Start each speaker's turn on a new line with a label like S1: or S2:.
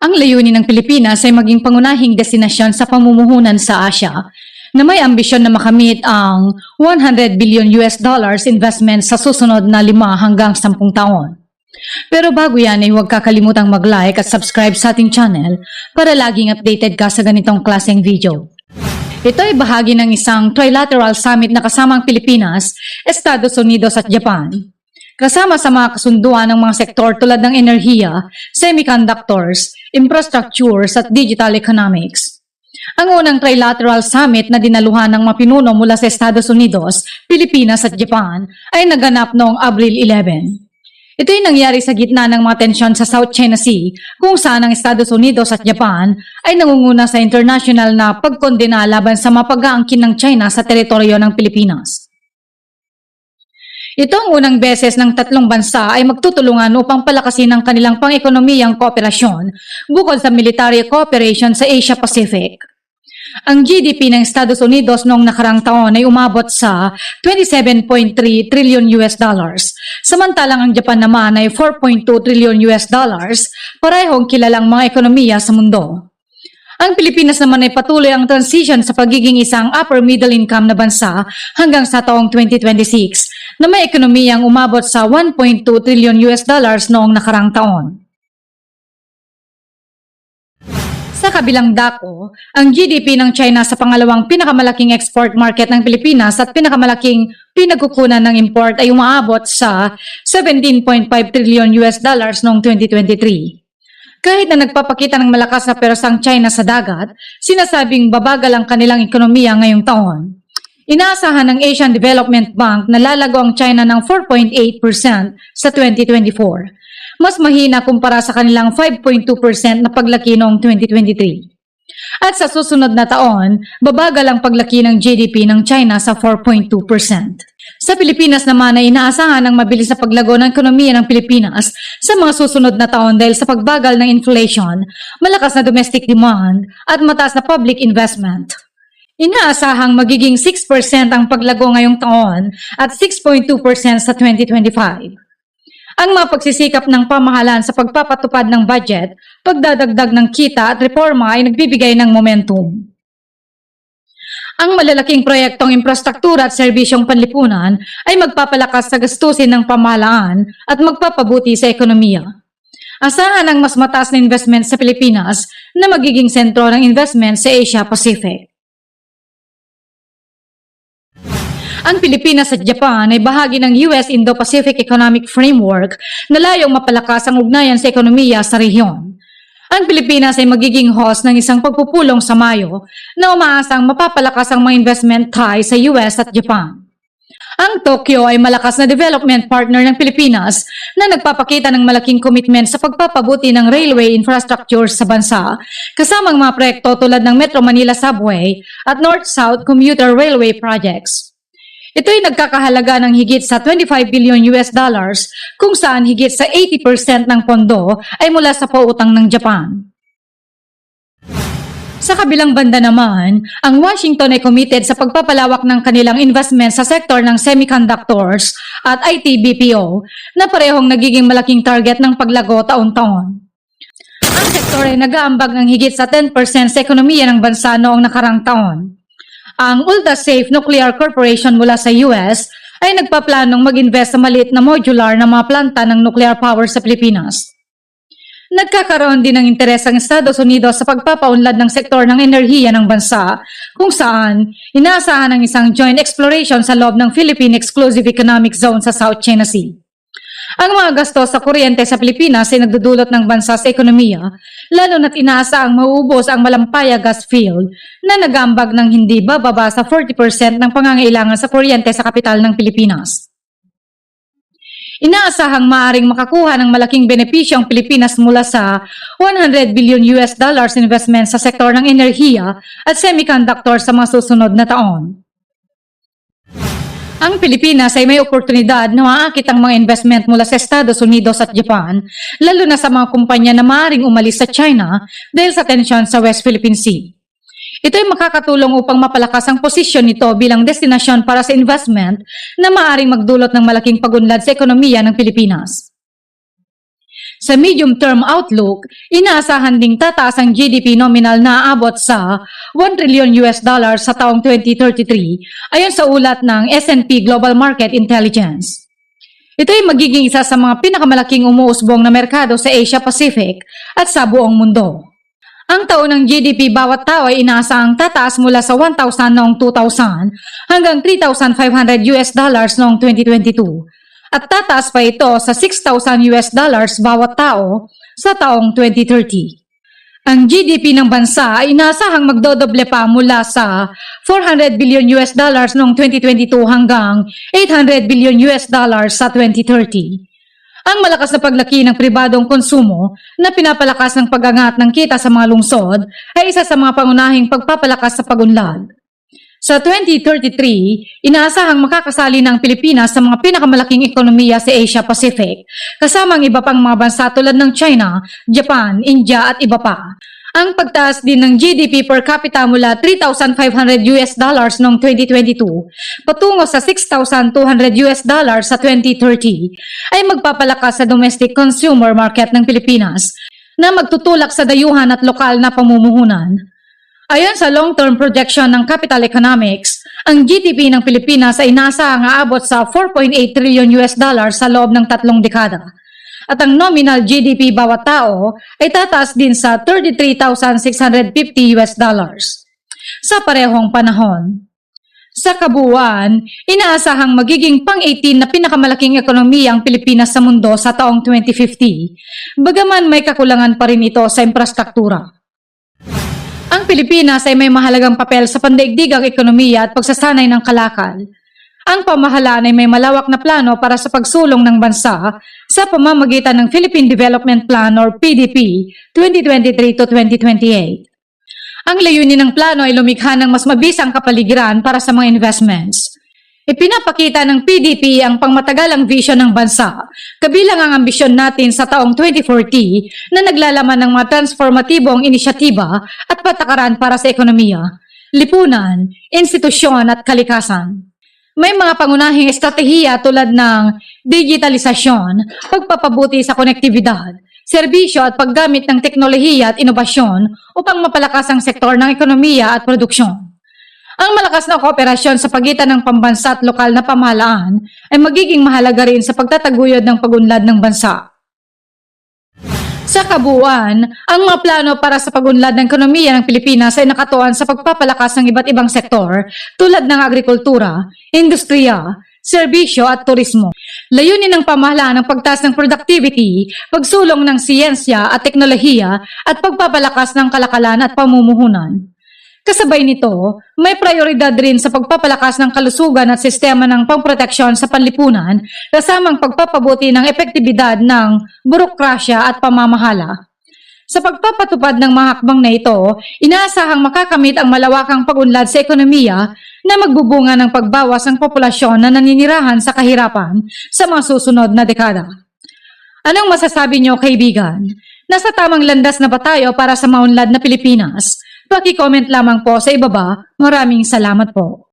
S1: Ang layunin ng Pilipinas ay maging pangunahing destinasyon sa pamumuhunan sa Asia na may ambisyon na makamit ang 100 billion US dollars investment sa susunod na lima hanggang 10 taon. Pero bago yan ay huwag kakalimutang mag-like at subscribe sa ating channel para laging updated ka sa ganitong klaseng video. Ito ay bahagi ng isang trilateral summit na kasamang Pilipinas, Estados Unidos at Japan. Kasama sa mga kasunduan ng mga sektor tulad ng enerhiya, semiconductors, infrastructures at digital economics. Ang unang trilateral summit na dinaluhan ng mapinuno mula sa Estados Unidos, Pilipinas at Japan ay naganap noong Abril 11. Ito ay nangyari sa gitna ng mga tensyon sa South China Sea kung saan ang Estados Unidos at Japan ay nangunguna sa international na pagkondena laban sa mapag-aangkin ng China sa teritoryo ng Pilipinas. Ito ang unang beses ng tatlong bansa ay magtutulungan upang palakasin ang kanilang pang-ekonomiyang kooperasyon bukod sa military cooperation sa Asia Pacific. Ang GDP ng Estados Unidos noong nakarang taon ay umabot sa 27.3 trillion US dollars, samantalang ang Japan naman ay 4.2 trillion US dollars, parehong kilalang mga ekonomiya sa mundo. Ang Pilipinas naman ay patuloy ang transition sa pagiging isang upper middle income na bansa hanggang sa taong 2026 na may ekonomiyang umabot sa 1.2 trillion US dollars noong nakarang taon. Sa kabilang dako, ang GDP ng China sa pangalawang pinakamalaking export market ng Pilipinas at pinakamalaking pinagkukunan ng import ay umaabot sa 17.5 trillion US dollars noong 2023. Kahit na nagpapakita ng malakas na peros ang China sa dagat, sinasabing babagal ang kanilang ekonomiya ngayong taon. Inaasahan ng Asian Development Bank na lalago ang China ng 4.8% sa 2024 mas mahina kumpara sa kanilang 5.2% na paglaki noong 2023. At sa susunod na taon, babagal ang paglaki ng GDP ng China sa 4.2%. Sa Pilipinas naman ay inaasahan ang mabilis na paglago ng ekonomiya ng Pilipinas sa mga susunod na taon dahil sa pagbagal ng inflation, malakas na domestic demand, at mataas na public investment. Inaasahang magiging 6% ang paglago ngayong taon at 6.2% sa 2025 ang mga pagsisikap ng pamahalaan sa pagpapatupad ng budget, pagdadagdag ng kita at reforma ay nagbibigay ng momentum. Ang malalaking proyektong infrastruktura at serbisyong panlipunan ay magpapalakas sa gastusin ng pamahalaan at magpapabuti sa ekonomiya. Asahan ang mas mataas na investment sa Pilipinas na magiging sentro ng investment sa Asia Pacific. Ang Pilipinas at Japan ay bahagi ng US Indo-Pacific Economic Framework na layong mapalakas ang ugnayan sa ekonomiya sa rehiyon. Ang Pilipinas ay magiging host ng isang pagpupulong sa Mayo na umaasang mapapalakas ang mga investment ties sa US at Japan. Ang Tokyo ay malakas na development partner ng Pilipinas na nagpapakita ng malaking commitment sa pagpapabuti ng railway infrastructure sa bansa, kasamang mga proyekto tulad ng Metro Manila Subway at North-South Commuter Railway projects. Ito ay nagkakahalaga ng higit sa 25 billion US dollars kung saan higit sa 80% ng pondo ay mula sa pautang ng Japan. Sa kabilang banda naman, ang Washington ay committed sa pagpapalawak ng kanilang investment sa sektor ng semiconductors at IT BPO na parehong nagiging malaking target ng paglago taon-taon. Ang sektor ay nag-aambag ng higit sa 10% sa ekonomiya ng bansa noong nakarang taon. Ang Ultra Safe Nuclear Corporation mula sa US ay nagpaplanong mag-invest sa maliit na modular na mga planta ng nuclear power sa Pilipinas. Nagkakaroon din ng interes ang Estados Unidos sa pagpapaunlad ng sektor ng enerhiya ng bansa kung saan inaasahan ang isang joint exploration sa loob ng Philippine Exclusive Economic Zone sa South China Sea. Ang mga gasto sa kuryente sa Pilipinas ay nagdudulot ng bansa sa ekonomiya, lalo na't inaasaang mauubos ang Malampaya gas field na nagambag ng hindi bababa sa 40% ng pangangailangan sa kuryente sa kapital ng Pilipinas. Inaasahang maaring makakuha ng malaking benepisyo ang Pilipinas mula sa 100 billion US dollars investment sa sektor ng enerhiya at semiconductor sa mga susunod na taon. Ang Pilipinas ay may oportunidad na maakit ang mga investment mula sa Estados Unidos at Japan, lalo na sa mga kumpanya na maaaring umalis sa China dahil sa tensyon sa West Philippine Sea. Ito ay makakatulong upang mapalakas ang posisyon nito bilang destinasyon para sa investment na maaaring magdulot ng malaking pagunlad sa ekonomiya ng Pilipinas. Sa medium-term outlook, inaasahan ding tataas ang GDP nominal na aabot sa 1 trillion US dollars sa taong 2033 ayon sa ulat ng S&P Global Market Intelligence. Ito ay magiging isa sa mga pinakamalaking umuusbong na merkado sa Asia Pacific at sa buong mundo. Ang taon ng GDP bawat tao ay inaasahang tataas mula sa 1,000 noong 2000 hanggang 3,500 US dollars noong 2022 at tataas pa ito sa 6,000 US dollars bawat tao sa taong 2030. Ang GDP ng bansa ay inaasahang magdodoble pa mula sa 400 billion US dollars noong 2022 hanggang 800 billion US dollars sa 2030. Ang malakas na paglaki ng pribadong konsumo na pinapalakas ng pag-angat ng kita sa mga lungsod ay isa sa mga pangunahing pagpapalakas sa pagunlad. Sa 2033, inaasahang makakasali ng Pilipinas sa mga pinakamalaking ekonomiya sa Asia Pacific, kasama ang iba pang mga bansa tulad ng China, Japan, India at iba pa. Ang pagtaas din ng GDP per capita mula 3,500 US dollars noong 2022 patungo sa 6,200 US dollars sa 2030 ay magpapalakas sa domestic consumer market ng Pilipinas na magtutulak sa dayuhan at lokal na pamumuhunan. Ayon sa long-term projection ng Capital Economics, ang GDP ng Pilipinas ay nasa ang aabot sa 4.8 trillion US dollars sa loob ng tatlong dekada. At ang nominal GDP bawat tao ay tataas din sa 33,650 US dollars. Sa parehong panahon, sa kabuuan, inaasahang magiging pang-18 na pinakamalaking ekonomiya ang Pilipinas sa mundo sa taong 2050, bagaman may kakulangan pa rin ito sa infrastruktura. Ang Pilipinas ay may mahalagang papel sa pandaigdigang ekonomiya at pagsasanay ng kalakal. Ang pamahalaan ay may malawak na plano para sa pagsulong ng bansa sa pamamagitan ng Philippine Development Plan or PDP 2023 to 2028. Ang layunin ng plano ay lumikha ng mas mabisang kapaligiran para sa mga investments. Ipinapakita ng PDP ang pangmatagalang vision ng bansa, kabilang ang ambisyon natin sa taong 2040 na naglalaman ng mga transformatibong inisyatiba at patakaran para sa ekonomiya, lipunan, institusyon at kalikasan. May mga pangunahing estratehiya tulad ng digitalisasyon, pagpapabuti sa konektibidad, serbisyo at paggamit ng teknolohiya at inobasyon upang mapalakas ang sektor ng ekonomiya at produksyon. Ang malakas na kooperasyon sa pagitan ng pambansa at lokal na pamahalaan ay magiging mahalaga rin sa pagtataguyod ng pagunlad ng bansa. Sa kabuuan, ang mga plano para sa pagunlad ng ekonomiya ng Pilipinas ay nakatuon sa pagpapalakas ng iba't ibang sektor tulad ng agrikultura, industriya, serbisyo at turismo. Layunin ng pamahalaan ang pagtaas ng productivity, pagsulong ng siyensya at teknolohiya at pagpapalakas ng kalakalan at pamumuhunan. Kasabay nito, may prioridad rin sa pagpapalakas ng kalusugan at sistema ng pangproteksyon sa panlipunan kasamang pagpapabuti ng epektibidad ng burokrasya at pamamahala. Sa pagpapatupad ng mga hakbang na ito, inaasahang makakamit ang malawakang pagunlad sa ekonomiya na magbubunga ng pagbawas ng populasyon na naninirahan sa kahirapan sa mga susunod na dekada. Anong masasabi niyo kaibigan? Nasa tamang landas na ba tayo para sa maunlad na Pilipinas? Paki-comment lamang po sa ibaba. Maraming salamat po.